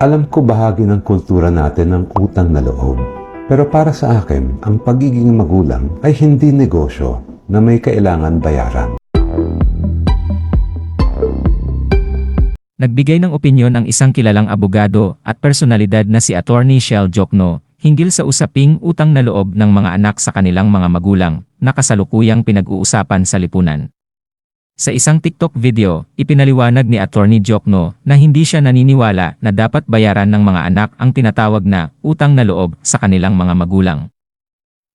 Alam ko bahagi ng kultura natin ng utang na loob. Pero para sa akin, ang pagiging magulang ay hindi negosyo na may kailangan bayaran. Nagbigay ng opinyon ang isang kilalang abogado at personalidad na si Attorney Shell Jokno hinggil sa usaping utang na loob ng mga anak sa kanilang mga magulang na kasalukuyang pinag-uusapan sa lipunan. Sa isang TikTok video, ipinaliwanag ni Attorney Jokno na hindi siya naniniwala na dapat bayaran ng mga anak ang tinatawag na utang na loob sa kanilang mga magulang.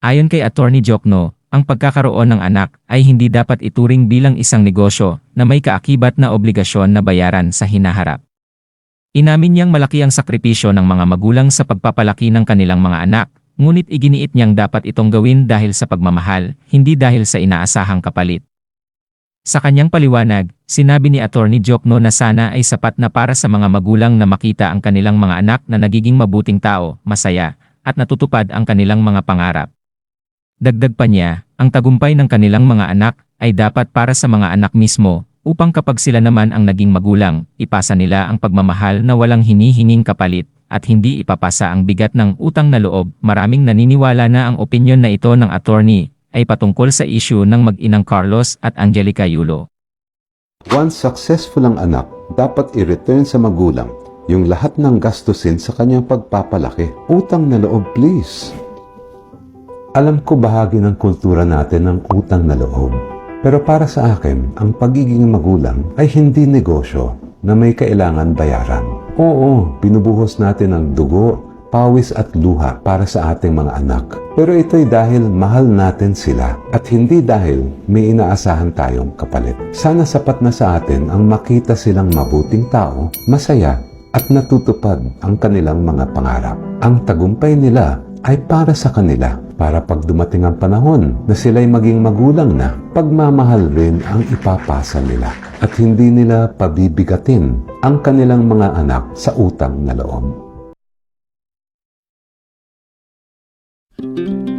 Ayon kay Attorney Jokno, ang pagkakaroon ng anak ay hindi dapat ituring bilang isang negosyo na may kaakibat na obligasyon na bayaran sa hinaharap. Inamin niyang malaki ang sakripisyo ng mga magulang sa pagpapalaki ng kanilang mga anak, ngunit iginiit niyang dapat itong gawin dahil sa pagmamahal, hindi dahil sa inaasahang kapalit. Sa kanyang paliwanag, sinabi ni Attorney Jokno na sana ay sapat na para sa mga magulang na makita ang kanilang mga anak na nagiging mabuting tao, masaya, at natutupad ang kanilang mga pangarap. Dagdag pa niya, ang tagumpay ng kanilang mga anak ay dapat para sa mga anak mismo, upang kapag sila naman ang naging magulang, ipasa nila ang pagmamahal na walang hinihinging kapalit, at hindi ipapasa ang bigat ng utang na loob. Maraming naniniwala na ang opinyon na ito ng attorney ay patungkol sa issue ng mag-inang Carlos at Angelica Yulo. Once successful ang anak, dapat i-return sa magulang yung lahat ng gastusin sa kanyang pagpapalaki. Utang na loob, please. Alam ko bahagi ng kultura natin ng utang na loob. Pero para sa akin, ang pagiging magulang ay hindi negosyo na may kailangan bayaran. Oo, binubuhos natin ang dugo, pawis at luha para sa ating mga anak. Pero ito'y dahil mahal natin sila at hindi dahil may inaasahan tayong kapalit. Sana sapat na sa atin ang makita silang mabuting tao, masaya at natutupad ang kanilang mga pangarap. Ang tagumpay nila ay para sa kanila, para pag dumating ang panahon na sila'y maging magulang na, pagmamahal rin ang ipapasa nila at hindi nila pabibigatin ang kanilang mga anak sa utang na loob. Thank you.